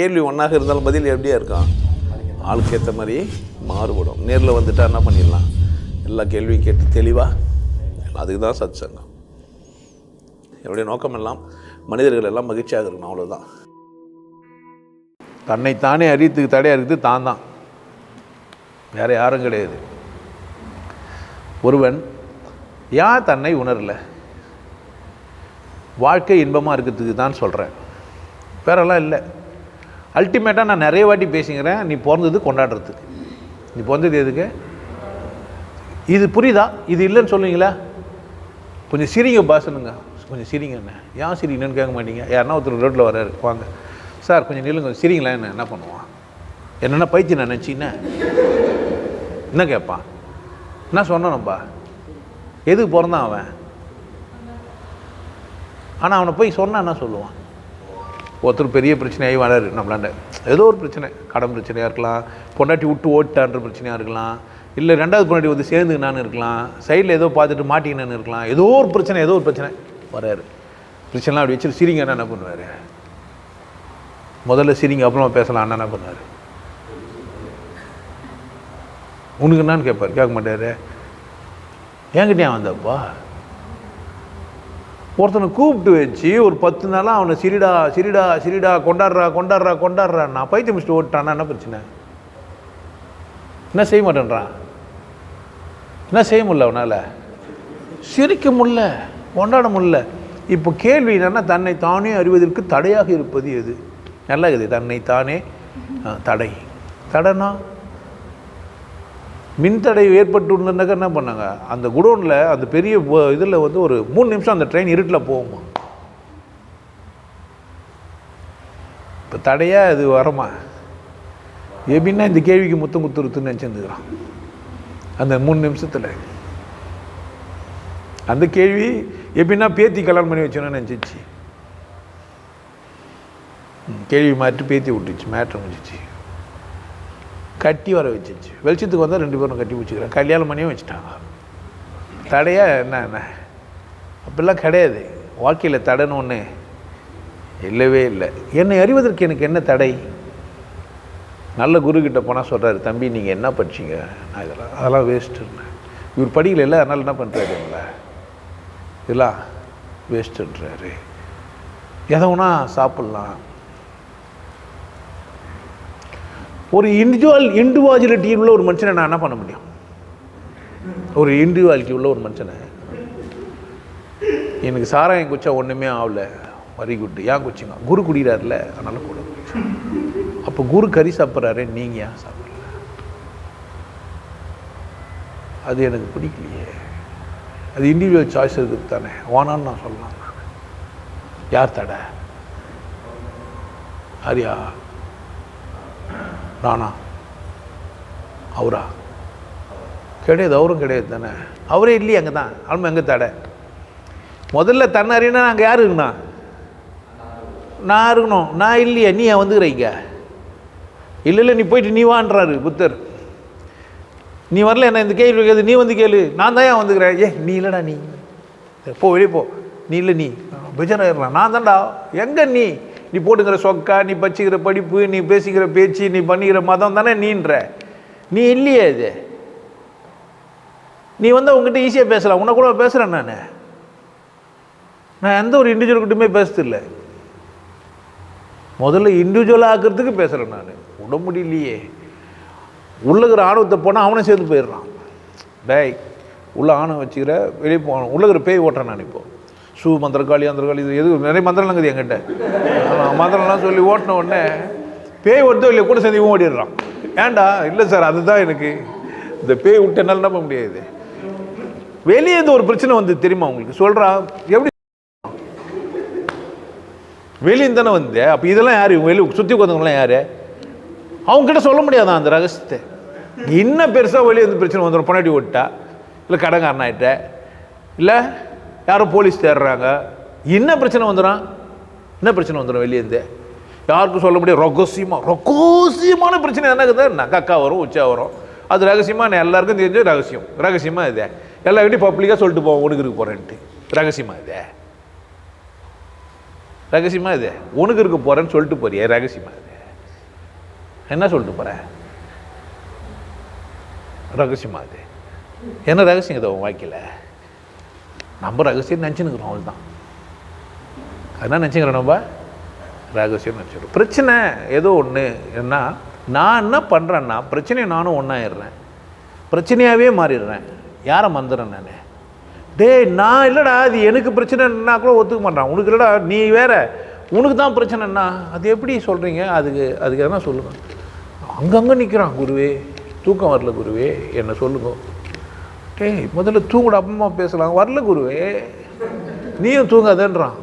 கேள்வி ஒன்றாக இருந்தாலும் பதில் எப்படியா இருக்கும்? ஆளுக்கு ஏற்ற மாதிரி மாறுபடும். நேரில் வந்துட்டா என்ன பண்ணிடலாம்? எல்லா கேள்வியும் கேட்டு தெளிவாக அதுக்கு தான் சத் சங்கம் என்னுடைய நோக்கம் எல்லாம் மனிதர்கள் எல்லாம் மகிழ்ச்சியாக இருக்கணும் அவ்வளோதான் தன்னைத்தானே அறியத்துக்கு தடையாக இருக்குது தான் தான். வேறு யாரும் கிடையாது. ஒருவன் யார் தன்னை உணரல? வாழ்க்கை இன்பமாக இருக்கிறதுக்கு தான் சொல்கிறேன் வேறெல்லாம் இல்லை. அல்டிமேட்டாக நான் நிறைய வாட்டி பேசிக்கிறேன் நீ பிறந்தது கொண்டாடுறதுக்கு. நீ பிறந்தது எதுக்கு? இது புரியுதா? இது இல்லைன்னு சொல்லுவீங்களா? கொஞ்சம் சிரிங்க பாசனுங்க கொஞ்சம் சிரிங்க என்ன? ஏன் சிரிங்கன்னு கேட்க மாட்டீங்க. யாருன்னா ஒருத்தர் ரோட்டில் வர்றாரு. வாங்க. சார் கொஞ்சம் நில்லுங்க. கொஞ்சம் என்ன? என்ன பண்ணுவான்? என்னென்ன பைத்தியம் நான் நினச்சின்னா என்ன? கேட்பான்? என்ன சொன்னானப்பா எதுக்கு பிறந்தான் அவன்? ஆனால் அவனை போய் சொன்னா என்ன சொல்லுவான்? ஒருத்தர் பெரிய பிரச்சனையாகி வராரு நம்மளாண்ட ஏதோ ஒரு பிரச்சனை. கடன் பிரச்சனையாக இருக்கலாம். பொண்டாட்டி விட்டு ஓட்டான்ற பிரச்சனையாக இருக்கலாம். இல்லை ரெண்டாவது பொண்டாட்டி வந்து சேர்ந்துக்கினான்னு இருக்கலாம். சைடில் ஏதோ பார்த்துட்டு மாட்டிக்கினான்னு இருக்கலாம். ஏதோ ஒரு பிரச்சனை ஏதோ ஒரு பிரச்சனை வராரு. பிரச்சனைலாம் அப்படி வச்சுட்டு சிரிங்க என்ன பண்ணுவார்? முதல்ல சிரிங்க அப்புறமா பேசலாம் என்ன பண்ணுவார்? உனக்கு என்னன்னு கேட்பார் கேட்க மாட்டார். என்கிட்டயே வந்தப்பா? ஒருத்தனை கூப்பிட்டு வச்சு ஒரு பத்து நாளாக அவனை சிரிடா சிரிடா சிரிடா கொண்டாடுறா கொண்டாடுறா கொண்டாடுறா நான் பைத்தியம் முடிச்சுட்டு ஓட்டானா என்ன பிரச்சனை? என்ன செய்ய மாட்டேன்றான்? என்ன செய்ய முடியல அவனால்? சிரிக்க முடில கொண்டாட முடில இப்போ கேள்வி என்னென்னா தன்னை தானே அறிவதற்கு தடையாக இருப்பது எது? நல்லா இருக்குது தன்னை தானே ஆ, தடை. தடைனா மின்தடை ஏற்பட்டுருந்தாக்க என்ன பண்ணாங்க? அந்த குடோனில் அந்த பெரிய இதில் வந்து ஒரு மூணு நிமிஷம் அந்த ட்ரெயின் இருட்டில் போகுமா? இப்போ தடையாக இது வரமா? எப்படின்னா இந்த கேள்விக்கு முத்தம் குத்துருத்துன்னு நினச்சிருந்துக்கிறான். அந்த மூணு நிமிஷத்தில். அந்த கேள்வி எப்படின்னா பேத்தி கல்யாணம் பண்ணி வச்சோன்னு நினச்சிச்சு. கேள்வி மாற்றி பேத்தி விட்டுச்சு மேட்ரு முடிச்சிச்சு கட்டி வர வச்சிச்சு. வெளிச்சத்துக்கு வந்தால் ரெண்டு பேரும் கட்டி பிடிச்சிக்கிறேன் கல்யாணம் பண்ணியும் வச்சுட்டாங்க. தடையாக என்ன என்ன? அப்படிலாம் கிடையாது. வாழ்க்கையில் தடைன்னு ஒன்று இல்லவே இல்லை. என்னை அறிவதற்கு எனக்கு என்ன தடை? நல்ல குருக்கிட்ட போனால் சொல்கிறாரு தம்பி நீங்கள் என்ன படிச்சீங்க? நான் இதெல்லாம் அதெல்லாம் வேஸ்ட்டுன்னு இவர் படிக்கல இல்லை அதனால் என்ன பண்ணுறாருங்களா இதெல்லாம் வேஸ்ட்டுன்றாரு எதை வேணா சாப்பிட்லாம். ஒரு இண்டிவிஜுவல் இண்டிவிஜுவாலிட்டி உள்ள ஒரு மனுஷனை நான் என்ன பண்ண முடியும்? ஒரு இண்டிவிஜுவாலிட்டி உள்ள ஒரு மனுஷனை. எனக்கு சாராயம் குச்சா ஒன்றுமே ஆகல. வெரி குட் ஏன் குச்சிங்க குரு குடிக்கிறாருல அதனால கூட. அப்போ குரு கறி சாப்பிட்றாரு நீங்கள் ஏன் சாப்பிடல? அது எனக்கு பிடிக்கலையே. அது இண்டிவிஜுவல் சாய்ஸ் இருக்குது தானே. வானான்னு நான் சொல்லலாம். யார் தடை? ஹரியா நானா அவரா? கிடையாது அவரும் கிடையாது தானே? அவரே இல்லையே அங்கே தான். ஆளுமை எங்கே தடை? முதல்ல தன்னை அறியினா அங்கே யார் இருக்கணும் நான் இருக்கணும். நான் இல்லையே நீ ஏன் வந்துக்கிறீங்க? இல்லை இல்லை நீ போயிட்டு நீ வான்றாரு புத்தர். நீ வரல என்ன இந்த கேள்வி கேது நீ வந்து கேளு. நான் தான் ஏன் வந்துக்கிறேன்? ஏ நீ இல்லைடா நீ. போ வெளியே போ. நீ இல்லை நீ. பெஜனாயிடலாம் நான் தான்டா. எங்கே நீ? நீ போட்டுக்கிற சொக்கா நீ பச்சிக்கிற படிப்பு நீ பேசிக்கிற பேச்சு நீ பண்ணிக்கிற மதம் தானே நீன்ற. நீ இல்லையே இது. நீ வந்து உங்ககிட்ட ஈஸியாக பேசலாம். உன்னை கூட பேசுகிறேன் நான். நான் எந்த ஒரு இண்டிவிஜுவல் கிட்டயுமே இல்லை முதல்ல இண்டிவிஜுவலாக ஆக்கிறதுக்கு பேசுகிறேன் நான். விட முடியலையே. உள்ளகிற ஆணவத்தை போனால் அவனை சேர்ந்து போயிடுறான். டேய் உள்ள ஆணவம் வச்சுக்கிற வெளியே போகணும் உள்ளகிற பேய் ஓட்டுறேன் நான் இப்போ. ஷூ மந்திரக்காளி அந்தரக்காளி இது எது நிறைய மந்திரம் இருக்குது என்கிட்ட. மந்திரம்லாம் சொல்லி ஓட்டின உடனே பேய் ஓட்டோ இல்லை கூட சேர்ந்து இவன் ஓடிடுறான். ஏன்டா? இல்லை சார் அதுதான் எனக்கு. இந்த பேய் விட்டு என்னால் நம்ப முடியாது. வெளியே இருந்து ஒரு பிரச்சனை வந்து தெரியுமா உங்களுக்கு? சொல்கிறா எப்படி? வெளியே தானே வந்து. அப்போ இதெல்லாம் யார்? இவங்க வெளியே சுற்றி உட்காந்தவங்களாம் யார்? அவங்ககிட்ட சொல்ல முடியாதான் அந்த ரகசியத்தை? இன்னும் பெருசாக வெளியே வந்து பிரச்சனை வந்துடும் பொன்னாடி ஓட்டா இல்லை கடங்காரன் ஆகிட்ட இல்லை? யாரும் போலீஸ் தேடுறாங்க. என்ன பிரச்சனை வந்துடும் என்ன பிரச்சனை வந்துடும் வெளியேருந்து யாருக்கும் சொல்ல முடியாது. ரகசியமாக ரகசியமான பிரச்சனை என்ன நகக்கா கக்கா வரும் உச்சா வரும். அது ரகசியமாக நான் எல்லாருக்கும் தெரிஞ்ச ரகசியம். ரகசியமாக இது. எல்லார்கிட்டையும் பப்ளிக்காக சொல்லிட்டு போவோம் உனக்கு இருக்க போகிறேன்ட்டு ரகசியமாக இது. ரகசியமாக இது. உனக்கு இருக்க போகிறேன்னு சொல்லிட்டு போறியே ரகசியமாக இது. என்ன சொல்லிட்டு போகிறேன் ரகசியமாக இது. என்ன ரகசியம் இது உன் வாழ்க்கையில்? நம்ம ரகசியம் நினச்சினுக்கிறோம் அதுதான் அதனால் நினச்சிக்கிறோம் நம்ம? ரகசியம் நினச்சிக்கிறோம். பிரச்சனை ஏதோ ஒன்று என்ன நான் என்ன பண்ணுறேன்னா பிரச்சனையை நானும் ஒன்றாயிடுறேன் பிரச்சனையாகவே மாறிடுறேன். யாரை மறந்துடுறேன் நான்? டேய் நான் இல்லைடா அது எனக்கு பிரச்சனைன்னா கூட ஒத்துக்க மாட்டான். உனக்கு இல்லைடா நீ வேற. உனக்கு தான் பிரச்சனைன்னா அது எப்படி சொல்கிறீங்க அதுக்கு அதுக்கு எதனா சொல்லுங்க. அங்கங்கே நிற்கிறான் குருவே. தூக்கம் வரல குருவே. என்னை சொல்லுங்க. ஏய் முதல்ல தூங்குட அப்பமா பேசலாம். வரல குருவே. நீயும் தூங்காதேன்றான்.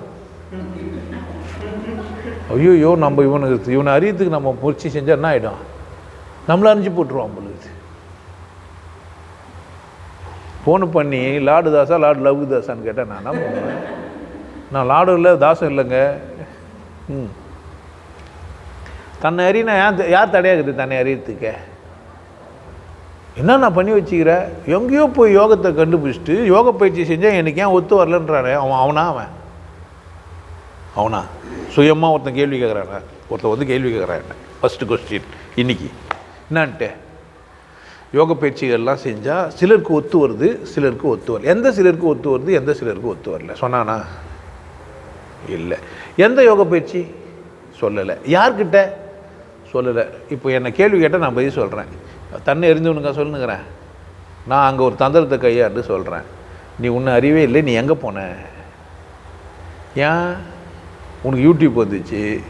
ஐயோ நம்ம இவனுக்கு இவனை அறியத்துக்கு நம்ம முயற்சி செஞ்சால் என்ன ஆகிடும் நம்மளை அறிஞ்சு போட்டுருவான் பொழுது ஃபோனு பண்ணி லாடு தாசா லாடு லவ்கு தாசான்னு கேட்டேன் நான். என்ன பண்ணுவேன் நான் லாடு இல்லை தாசம் இல்லைங்க. ம். தன்னை அறியினா யார் யார் தடையாகுது தன்னை அறியறதுக்கு? என்ன நான் பண்ணி வச்சுக்கிறேன் எங்கேயோ போய் யோகத்தை கண்டுபிடிச்சிட்டு யோக பயிற்சி செஞ்சால் எனக்கு ஏன் ஒத்து வரலன்றானே? அவன் அவனா அவன்? அவனா? சுயமாக ஒருத்தன் கேள்வி கேட்குறானே ஒருத்தன் வந்து கேள்வி கேட்குறான் ஃபஸ்ட்டு கொஸ்டின் இன்னைக்கு என்னான்ட்டு? யோக பயிற்சிகள்லாம் செஞ்சால் சிலருக்கு ஒத்து வருது சிலருக்கு ஒத்து வரல. எந்த சிலருக்கு ஒத்து வருது எந்த சிலருக்கு ஒத்து வரல? சொன்னானா? இல்லை. எந்த யோக பயிற்சி? சொல்லலை. யார்கிட்ட? சொல்லலை. இப்போ என்னை கேள்வி கேட்டால் நான் பதில் சொல்கிறேன் தன்னை எரிஞ்சவனுக்கா சொல்லுங்கிறேன் நான் அங்கே ஒரு தந்திரத்தை கையாண்டு சொல்கிறேன் நீ ஒன்றும் அறிவே இல்லை நீ எங்கே போன? ஏன்? உனக்கு யூடியூப் வந்துச்சு.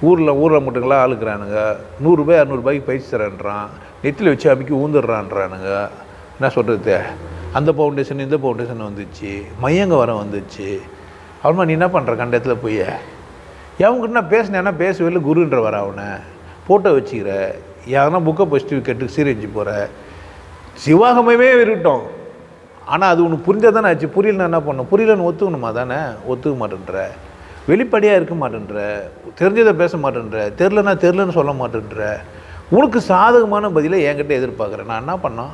ஊரில் ஊரில் மட்டுங்களா ஆளுக்குறானுங்க. நூறுரூபாய் அறநூறுபாய்க்கு பயிற்சி தரேன்றான். நெத்தில் வச்சு அமைக்கி ஊந்துடுறான்றானுங்க. என்ன சொல்கிறது அந்த ஃபவுண்டேஷன் இந்த ஃபவுண்டேஷன் வந்துச்சு. மையங்க வர வந்துச்சு. அப்புறமா நீ என்ன பண்ணுற கண்டத்தில் போய்? எவங்கிட்ட நான் பேசினேன்னா பேசவே இல்லை குருன்ற வர அவனை. ஃபோட்டோ வச்சுக்கிற. யாருன்னா புக்கை ஃபஸ்ட்டு கேட்டு சீரழிஞ்சு போகிற சிவாகமே இருக்கட்டும் ஆனால் அது உனக்கு புரிஞ்சால் தானே ஆச்சு. புரியலன்னா என்ன பண்ணும் புரியலன்னு ஒத்துக்கணுமா தானே? ஒத்துக்க மாட்டேன்ற. வெளிப்படையாக இருக்க மாட்டேன்ற. தெரிஞ்சதை பேச மாட்டேன்ற. தெரிலனா தெரிலன்னு சொல்ல மாட்டேன்ற. உனக்கு சாதகமான பதிலை என்கிட்ட எதிர்பார்க்குறேன் நான் என்ன பண்ணோம்?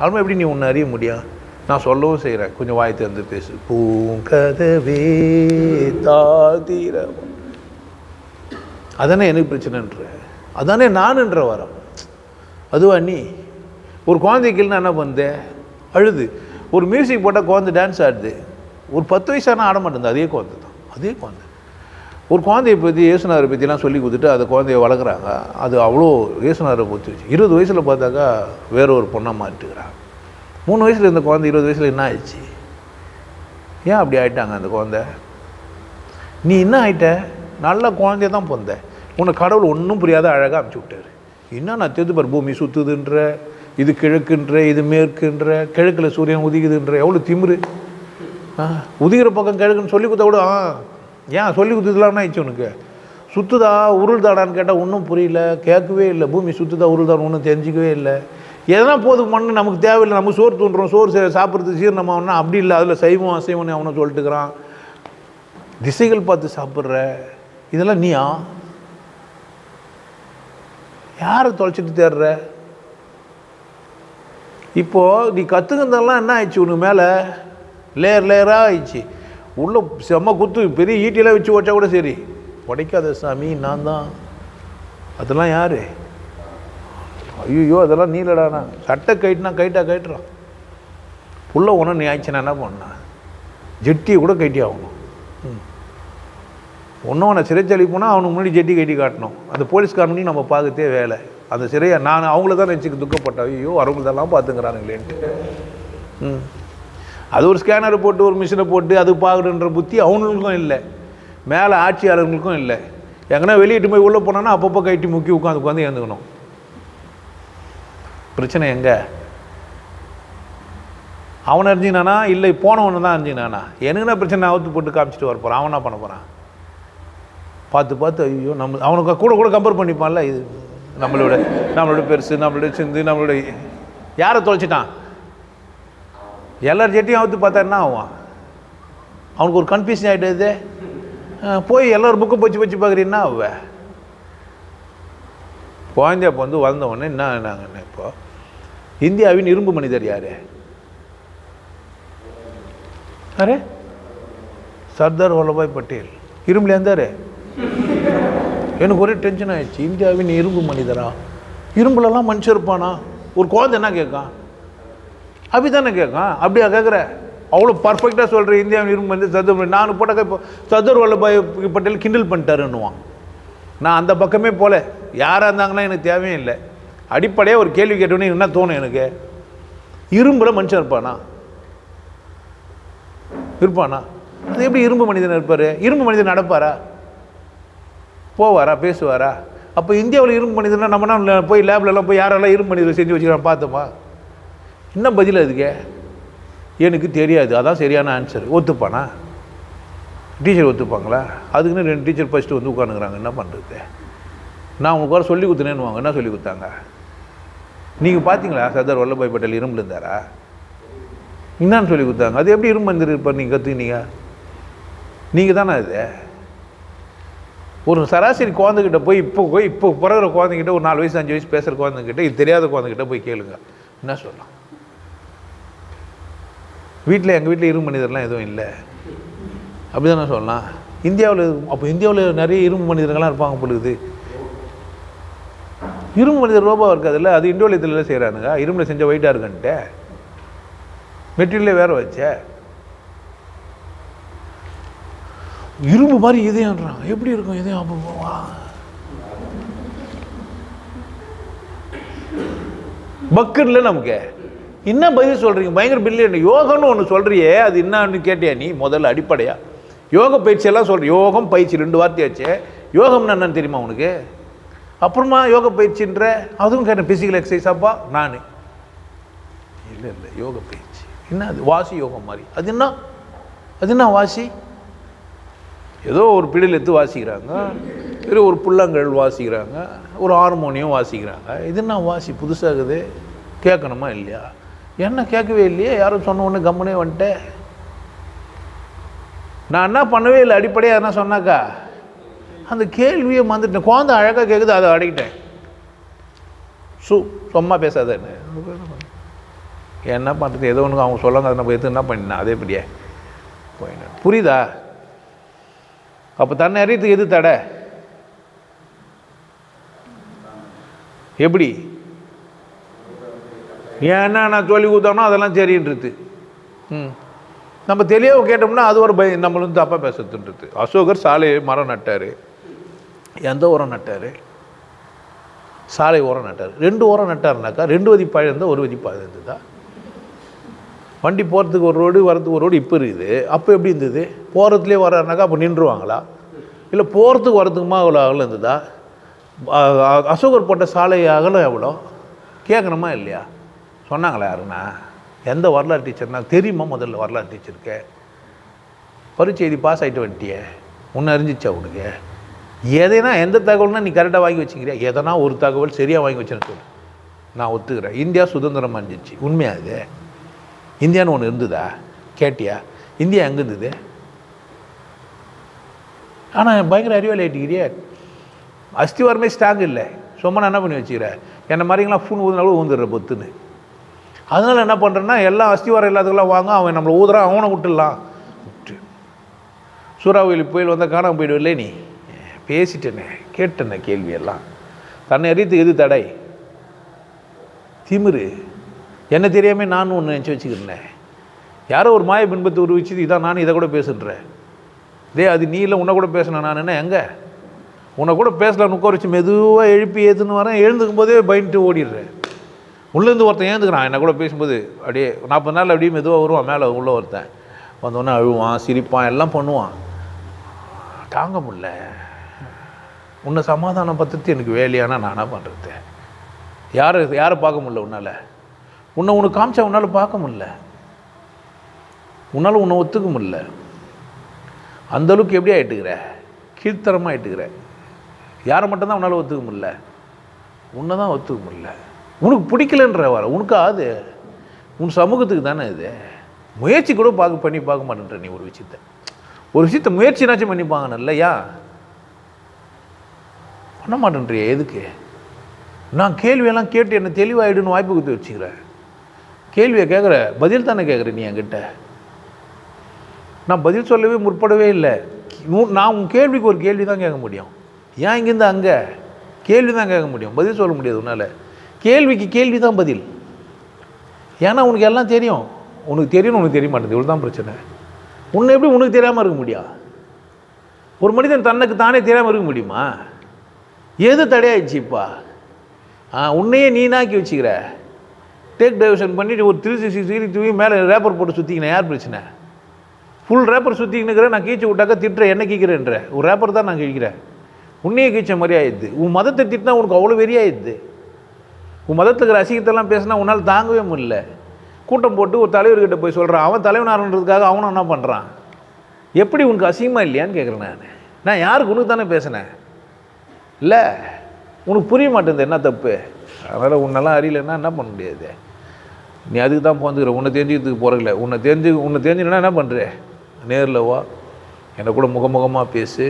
அதுமாதிரி எப்படி நீ ஒன்று அறிய முடியும்? நான் சொல்லவும் செய்கிறேன் கொஞ்சம் வாய் திறந்து பேசு. பூங்கதவே தாதீரம் அதானே எனக்கு பிரச்சனைன்ற. அதானே நானுன்ற வரம். அதுவா நீ? ஒரு குழந்தைக்குன்னு என்ன பண்ணுதேன் அழுது. ஒரு மியூசிக் போட்டால் குழந்தை டான்ஸ் ஆடுது. ஒரு பத்து வயசானா ஆட மாட்டேங்குது. அதே குழந்தை தான். அதே குழந்தை. ஒரு குழந்தையை பற்றி இயேசுனாரை பற்றிலாம் சொல்லி கொடுத்துட்டு அந்த குழந்தைய வளர்க்குறாங்க. அது அவ்வளோ இயேசுனாரை பொறுத்து வச்சு. இருபது வயசில் பார்த்தாக்கா வேற ஒரு பொண்ணாக மாற்றிக்கிறாங்க மூணு வயசில் இருந்த குழந்தை இருபது வயசில் என்ன ஆயிடுச்சு? ஏன் அப்படி ஆயிட்டாங்க அந்த குழந்தை? நீ என்ன ஆயிட்ட? நல்ல குழந்தைய தான் பிறந்த. உன்னை கடவுள் ஒன்றும் புரியாத அழகாக அமுச்சு விட்டாரு. என்ன நான் தெரிந்து பூமி சுற்றுதுன்ற இது கிழக்குன்ற இது மேற்குன்ற கிழக்கில் சூரியன் உதிக்குதுன்ற எவ்வளோ திமிரு. ஆ உதிக்கிற பக்கம் கிழக்குன்னு சொல்லி கொடுத்தா கூட ஆ ஏன் சொல்லி கொடுத்ததுலாம் ஆயிடுச்சு உனக்கு. சுற்றுதா உருள்தாடான்னு கேட்டால் ஒன்றும் புரியல கேட்கவே இல்லை. பூமி சுற்றுதா உருள்தான் ஒன்றும் தெரிஞ்சிக்கவே இல்லை. எதனா போதும் மண் நமக்கு தேவையில்லை நம்ம சோறு தூண்டுறோம் சோறு சே- சாப்பிட்றது சீரணம் அப்படி இல்லை. அதில் சைவம் அசைவம்னு அவனை சொல்லிட்டுக்கிறான். திசைகள் பார்த்து சாப்பிட்ற இதெல்லாம் நீயா? யாரை தொலைச்சிட்டு தேடுற? இப்போது நீ கற்றுக்கிறதெல்லாம் என்ன ஆயிடுச்சு உனக்கு மேலே? லேயர் லேயராக ஆயிடுச்சு. உள்ளே செம்ம குத்து பெரிய ஈட்டியெல்லாம் வச்சு வச்சா கூட சரி. உடைக்காத சாமி நான் தான். அதெல்லாம் யார்? ஐயோ அதெல்லாம் நீலடாண்ணா சட்டை கைட்டுனா கைட்டா கைட்டுறான் புள்ள ஒன்று நீ ஆயிடுச்சுன்னா என்ன பண்ணா? ஜெட்டியை கூட கைட்டி ஆகணும். ம். ஒன்றும் அவனை சிறைச்சாலை போனால் அவனுக்கு முன்னாடி ஜெட்டி கட்டி காட்டணும். அந்த போலீஸ்காரனுக்கு நம்ம பார்க்கத்தே வேலை. அந்த சிறையை நான் அவங்கள தான் நினச்சிக்க துக்கப்பட்டேன். ஐயோ அவங்களதெல்லாம் பார்த்துங்கிறானுங்களேன்ட்டு ம். அது ஒரு ஸ்கேனரை போட்டு ஒரு மிஷினை போட்டு அது பார்க்கணுன்ற புத்தி அவங்களுக்கும் இல்லை. மேலே ஆட்சியாளர்களுக்கும் இல்லை. எங்கன்னா வெளியிட்டு போய் உள்ளே போனோன்னா அப்பப்போ கைட்டி முக்கி உட்காந்து உட்காந்து ஏந்துக்கணும் பிரச்சனை எங்கே? அவனை அறிஞ்சினானா? இல்லை போனவனை தான் அறிஞ்சினானா? எனக்குன்னா பிரச்சனை? அவுத்து போட்டு காமிச்சிட்டு வர போகிறான் அவனா பண்ண போகிறான் பார்த்து பார்த்து ஐயோ நம்ம அவனுக்கு கூட கூட கம்பேர் பண்ணிப்பான்ல இது நம்மளோட நம்மளோட பெருசு நம்மளோட சிந்து நம்மளோட யாரை தொலைச்சிட்டான்? எல்லார் ஜெட்டியும் அவுத்து பார்த்தா என்ன ஆகும் அவனுக்கு ஒரு கன்ஃபியூஷன் ஆகிட்டது போய் எல்லோரும் புக்கை போச்சு வச்சு பார்க்குறீன்னா அவ குழந்தை அப்போ வந்து வளர்ந்தவொடனே என்ன நாங்கள் இப்போ இந்தியாவின் இரும்பு மனிதர் யார்? யாரு? சர்தார் வல்லபாய் பட்டேல். இரும்புல இருந்தார் எனக்கு ஒரே டென்ஷன் ஆயிடுச்சு. இந்தியாவின் இரும்பு மனிதரா? இரும்புலலாம் மனுஷன் இருப்பானா? ஒரு குழந்தை என்ன கேட்கான் அப்படி தானே கேட்கான் அப்படியா கேட்குற? அவ்வளோ பர்ஃபெக்டாக சொல்கிற இந்தியாவின் இரும்பு மனிதர் சர்தார் நான் போட்டாக்க இப்போ சர்தார் வல்லபாய் பட்டேல் கிண்டில் பண்ணிட்டாருன்னுவான். நான் அந்த பக்கமே போல. யாராக இருந்தாங்கன்னா எனக்கு தேவையும் இல்லை. அடிப்படையாக ஒரு கேள்வி கேட்டோன்னே என்ன தோணும் எனக்கு? இரும்புல மனுஷன் இருப்பானா? இருப்பானா? அது எப்படி இரும்பு மனிதன் இருப்பார்? இரும்பு மனிதன் நடப்பாரா? போவாரா பேசுவாரா? அப்போ இந்தியாவில் இரும்பு மனிதனா நம்மனா போய் லேப்லலாம் போய் யாரெல்லாம் இரும்பு மனிதர் செஞ்சு வச்சுக்கிறான் பார்த்தோமா என்ன பதில் அதுக்கு? எனக்கு தெரியாது. அதான் சரியான ஆன்சர் ஒத்துப்பானா? டீச்சர் ஒத்துப்பாங்களா? அதுக்குன்னு ரெண்டு டீச்சர் ஃபஸ்ட்டு வந்து உட்காந்துக்கிறாங்க என்ன பண்ணுறது நான் உங்களுக்கு வர சொல்லி கொடுத்தனேன்னு வாங்க என்ன சொல்லி கொடுத்தாங்க? நீங்கள் பார்த்தீங்களா? சர்தார் வல்லபாய் பட்டேல் இரும்பில் இருந்தாரா? என்னன்னு சொல்லி கொடுத்தாங்க. அது எப்படி இரும்பு மனிதர் இருப்பார் நீங்கள் கற்றுக்கினீங்க நீங்கள் தானே அது ஒரு சராசரி குழந்தைகிட்ட போய் இப்போ போய் இப்போ பிறகுற குழந்தைகிட்ட ஒரு நாலு வயசு அஞ்சு வயசு பேசுகிற குழந்தைகிட்ட இது தெரியாத குழந்தைகிட்ட போய் கேளுங்க. என்ன சொல்லலாம்? வீட்டில் எங்கள் வீட்டில் இரும்பு மனிதர்லாம் எதுவும் இல்லை. அப்படி தானே சொல்லலாம். இந்தியாவில் அப்போ இந்தியாவில் நிறைய இரும்பு மனிதர்கள்லாம் இருப்பாங்க பொழுது. இரும்பு மனிதர் ரோபா இருக்காதுல்ல? அது இண்டோலியத்தில் செய்கிறானுங்க இரும்பில் செஞ்ச ஒயிட்டாக இருக்குன்ட்டு. மெட்டீரியலே வேற வச்சேன் இரும்பு மாதிரி இதயன்றான் எப்படி இருக்கும் இதயம்? அப்போ வா. பக்குன்ல நமக்கு. என்ன பதில் சொல்கிறீங்க பயங்கர பில்லியன் யோகம்னு ஒன்று சொல்கிறியே அது என்னன்னு கேட்டியா நீ? முதல்ல அடிப்படையாக யோக பயிற்சி எல்லாம் யோகம் பயிற்சி ரெண்டு வார்த்தையாச்சு. யோகம்னு என்னன்னு தெரியுமா உனக்கு? அப்புறமா யோக பயிற்சின்ற அதுவும் கேட்டேன் பிசிக்கல் எக்ஸசைஸாப்பா நான். இல்லை இல்லை யோக பயிற்சி. என்ன அது? வாசி யோகம் மாதிரி. அது என்ன? அது என்ன வாசி? ஏதோ ஒரு பிடியில் எடுத்து வாசிக்கிறாங்க இல்லை ஒரு புல்லாங்கல் வாசிக்கிறாங்க ஒரு ஹார்மோனியம் வாசிக்கிறாங்க. இது என்ன வாசி புதுசாகுது? கேட்கணுமா இல்லையா? என்ன கேட்கவே இல்லையே? யாரும் சொன்ன ஒன்று கம்முனே வந்துட்டேன் நான் என்ன பண்ணவே இல்லை அடிப்படையாக என்ன சொன்னாக்கா? அந்த கேள்வியை மறந்துட்டேன். குழந்தை அழகாக கேட்குது அதை அடக்கிட்டேன். சு சும்மா பேசாதேன்னு என்ன? பண்ணுறது ஏதோ ஒன்று அவங்க சொல்லாங்க அதை நம்ம எடுத்து என்ன பண்ணினேன் அதேபடியே புரியுதா? அப்போ தன்னை அறியத்துக்கு எது தடை? எப்படி? ஏன்னா நான் சொல்லி கொடுத்தோம்னா அதெல்லாம் சரின்றது. ம். நம்ம தெளிவாக கேட்டோம்னா அது ஒரு பய நம்மளும் தப்பாக பேசுறதுன்றது. அசோகர் சாலை மரம் நட்டார். எந்த உரம் நட்டார்? சாலை உரம் நட்டார். ரெண்டு உரம் நட்டாருனாக்கா ரெண்டு வதி பழம் இருந்தால் ஒரு வதி பழம் இருந்ததா வண்டி போகிறதுக்கு ஒரு ரோடு வரதுக்கு ஒரு ரோடு இப்போ இருக்குது. அப்போ எப்படி இருந்தது? போகிறதுலே வர்றாருனாக்கா அப்போ நின்றுவாங்களா? இல்லை போகிறதுக்கு வரதுக்குமா அவ்வளோ அகலம் இருந்ததா? அசோகர் போட்ட சாலை அகலம் எவ்வளோ? கேட்கணுமா இல்லையா? சொன்னாங்களா யாருன்னா? எந்த வரலாறு டீச்சர்னா தெரியுமா முதல்ல வரலாறு டீச்சருக்கு பரிச்செய்தி பாஸ் ஆகிட்டு வந்துட்டியே. உன்னை அறிஞ்சிச்சா உனக்கு? எதைனா எந்த தகவல்னா நீ கரெக்டாக வாங்கி வச்சுக்கிறியா? எதனா ஒரு தகவல் சரியாக வாங்கி வச்சுன்னு சொல்லு. நான் ஒத்துக்கிறேன். இந்தியா சுதந்திரமாக இருந்துச்சு. உண்மையாக அது இந்தியான்னு ஒன்று இருந்ததா? கேட்டியா? இந்தியா எங்கே இருந்தது? ஆனால் பயங்கர அறிவாளி ஆகிட்டுக்கிறியே அஸ்திவாரமே ஸ்ட்ராங் இல்லை. சும்மா நான் என்ன பண்ணி வச்சுக்கிறேன் என்ன மாதிரிங்களாம் ஃபோன் ஊதுனாலும் ஊந்துடுற பொத்துன்னு. அதனால் என்ன பண்ணுறேன்னா எல்லாம் அஸ்திவாரம் இல்லாதவங்களாம் வாங்க அவன் நம்மளை ஊதுறான் அவனை விட்டுடலாம். விட்டு. சூறாவளி புயல் வந்தால் காணாமல் போயிடுவில்லை நீ? பேசிட்டேனே கேட்டேனே கேள்வியெல்லாம். தன்னை அறித்து எது தடை? திமிரு. என்ன தெரியாமல் நானும் ஒன்று நினச்சி வச்சுக்கிறேன் யாரோ ஒரு மாய பின்பத்தை உருவிச்சு இதான் நான் இதை கூட பேசுன்றேன் இதே அது நீ இல்லை உன்னை கூட பேசினேன் நான் என்ன எங்கே? உன்னை கூட பேசலாம். உட்கார வச்சு மெதுவாக எழுப்பி ஏற்றுன்னு வரேன். எழுந்துக்கும் போதே பயந்துட்டு ஓடிடுறேன். உள்ளேருந்து ஒருத்தன் ஏந்துக்கிறான். என்ன கூட பேசும்போது அப்படியே நாற்பது நாள் அப்படியே மெதுவாக வருவான் மேலே உள்ளே ஒருத்தன். வந்தோடனே அழுவான் சிரிப்பான் எல்லாம் பண்ணுவான். தாங்க முடில உன்னை சமாதானம் பற்றி எனக்கு வேலையானா நான் என்ன பண்ணுறது யாரை யாரை பார்க்க முடில உன்னால்? உன்னை உனக்கு காமிச்சா உன்னால் பார்க்க முடில உன்னால் உன்னை ஒத்துக்க முடில அந்த அளவுக்கு எப்படி ஆகிட்டுக்கிற கீழ்த்தரமாக ஆகிட்டுக்கிற யாரை மட்டும்தான் உன்னால் ஒத்துக்க முடியல? உன்னை தான் ஒத்துக்க முடில உனக்கு பிடிக்கலன்ற வர உனக்கு ஆது. உன் சமூகத்துக்கு தானே இது. முயற்சி கூட பார்க்க பண்ணி பார்க்க மாட்டேன்ற நீ ஒரு விஷயத்த. ஒரு விஷயத்த முயற்சினாச்சும் பண்ணிப்பாங்க இல்லையா? பண்ண மாட்டேன்றியா எதுக்கு? நான் கேள்வியெல்லாம் கேட்டு என்னை தெளிவாயிடுன்னு வாய்ப்பு கொடுத்து வச்சுக்கிறேன். கேள்வியை கேட்குற பதில் தானே கேட்குற நீ என்கிட்ட? நான் பதில் சொல்லவே முற்படவே இல்லை. நான் உன் கேள்விக்கு ஒரு கேள்வி தான் கேட்க முடியும். ஏன் இங்கேருந்து அங்கே? கேள்வி தான் கேட்க முடியும். பதில் சொல்ல முடியாது உன்னால். கேள்விக்கு கேள்வி தான் பதில். ஏன்னா உனக்கு எல்லாம் தெரியும். உனக்கு தெரியும்னு உனக்கு தெரிய மாட்டேங்குது. இவ்வளோ தான் பிரச்சனை. உன்னை எப்படி உனக்கு தெரியாமல் இருக்க முடியும் ஒரு மனிதன் தன்னுக்கு தானே தெரியாமல் இருக்க முடியுமா? எது தடையாயிடுச்சுப்பா ஆ உன்னையே நீனாக்கி வச்சுக்கிற. டேக் டைவர்ஷன் பண்ணிட்டு ஒரு த்ரீ சிக்ஸ்டி டிகிரி தூவி மேலே ரேப்பர் போட்டு சுற்றிக்கினேன் யார் பிரச்சனை? ஃபுல் ரேப்பர் சுற்றிக்கினுக்கிறேன் நான் கீச்சு விட்டாக்கா திட்டுறேன் என்ன கீக்கிறேன்ற. ஒரு ரேப்பர் தான் நான் கிழிக்கிறேன் உன்னையே கீச்ச மாதிரி ஆயிடுது. உன் மதத்தை திட்டினா உனக்கு அவ்வளோ வெறியாயிடுது உன் மதத்துக்கு ரசிகத்தெல்லாம் பேசினா உன்னால் தாங்கவே முடியல. கூட்டம் போட்டு ஒரு தலைவர்கிட்ட போய் சொல்கிறான் அவன் தலைவனாரன்றதுக்காக அவனும் என்ன பண்ணுறான் எப்படி உனக்கு அசிங்கமாக இல்லையான்னு கேட்குறேன் நான். நான் யாருக்கு உனக்கு தானே பேசினேன்? இல்லை உனக்கு புரிய மாட்டேங்குது என்ன தப்பு? அதனால் உன்னெல்லாம் அறியலைன்னா என்ன பண்ண முடியாது? நீ அதுக்கு தான் போந்துக்கிற உன்னை தெரிஞ்சுக்கிறதுக்கு போகிறதில்ல உன்னை தெரிஞ்சு உன்னை தெரிஞ்சுக்கணும்னா என்ன பண்ணுற நேரில் வா. என்னை கூட முகமுகமாக பேசு.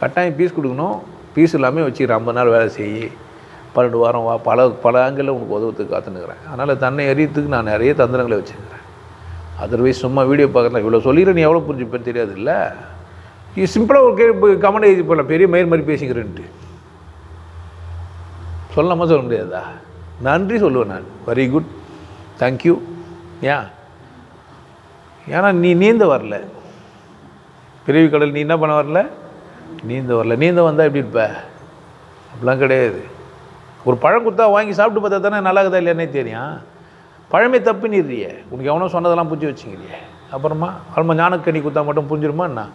கட்டாயம் பீஸ் கொடுக்கணும். பீஸ் இல்லாமல் வச்சுக்கிறேன் ஐம்பது நாள் வேலை செய். பன்னெண்டு வாரம் வா. பல பல ஆங்கிளில் உனக்கு உதவத்துக்கு காத்துனுக்கிறேன் அதனால் தன்னை எறியத்துக்கு நான் நிறைய தந்திரங்களை வச்சுருக்கிறேன். அதர்வைஸ் சும்மா வீடியோ பார்க்குறேன் இவ்வளோ சொல்லிடுற நீ எவ்வளோ புரிஞ்சுப்பேன்னு தெரியாது இல்லை? நீ சிம்பிளாக ஒரு கேள்வி கமெண்ட் எழுதி போடலாம் பெரிய மயிர் மாதிரி பேசிக்கிறேன்ட்டு. சொல்லாமல் சொல்ல முடியாதா? நன்றி சொல்லுவேன் நான். வெரி குட் தேங்க்யூ ஏன் ஏன்னா நீ நீந்த வரல. பிரிவு கடல் நீ என்ன பண்ண வரல? நீந்த வரல. நீந்த வந்தால் எப்படி இருப்ப? அப்படிலாம் கிடையாது. ஒரு பழம் கொடுத்தா வாங்கி சாப்பிட்டு பார்த்தா தானே நல்லா இருக்குதா இல்லையானே தெரியும். பழமே தப்புன்னிடுறியே உனக்கு எவனோ சொன்னதெல்லாம் புரிஞ்சு வச்சுக்கிறியே. அப்புறமா அப்புறமா ஞானக்கனி கொடுத்தா மட்டும் புரிஞ்சிருமா என்ன?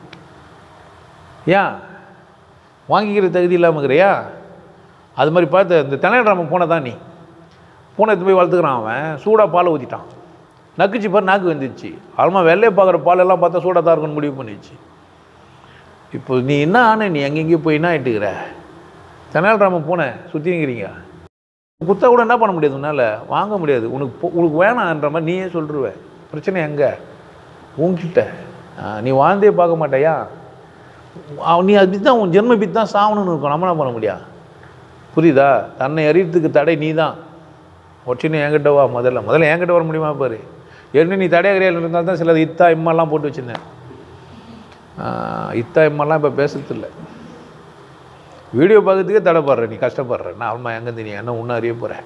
ஏன் வாங்கிக்கிற தகுதி இல்லாமல் இருக்கிறியா? அது மாதிரி பார்த்து இந்த தெனாலிராமன் போனதான் நீ? பூனை எடுத்து போய் வளர்த்துக்கிறான் அவன். சூடாக பால் ஊற்றிட்டான் நக்குச்சு பாரு நாக்கு வந்துச்சு. ஆழமாக வெள்ளையை பார்க்குற பாலெல்லாம் பார்த்தா சூடாக தான் இருக்குன்னு முடிவு பண்ணிடுச்சு. இப்போ நீ என்ன ஆன நீ எங்கெங்கேயும் போய் என்ன ஆகிட்டுக்கிற தெனாலிராமன் பூனை சுற்றிங்கிறீங்க குத்தா கூட என்ன பண்ண முடியாது உன்னால்? வாங்க முடியாது. உனக்கு உனக்கு வேணான்ற மாதிரி நீயே சொல்லிருவ. பிரச்சனை எங்கே? உங்ககிட்ட நீ வாழ்ந்தே பார்க்க மாட்டாயா? அவன் நீ அது தான் உன் ஜென்ம பித்து தான் சாகணும்னு இருக்கும் நம்ம என்ன பண்ண முடியாது புரியுதா? தன்னை அறியறதுக்கு தடை நீ தான் ஒற்றினு என்கிட்ட வா முதல்ல. முதல்ல என்கிட்ட வர முடியுமா பாரு? ஏற்கனவே நீ தடையாக இருந்தால் தான் சிலது இத்தா இம்மாலாம் போட்டு வச்சுருந்தேன். இத்தா இம்மாலாம் இப்போ பேசுறதில்ல. வீடியோ பார்க்கறதுக்கே தடைப்படுற நீ கஷ்டப்படுற. நான் அம்மா எங்கேருந்து நீ என்ன ஒன்றும் அறிய போகிறேன்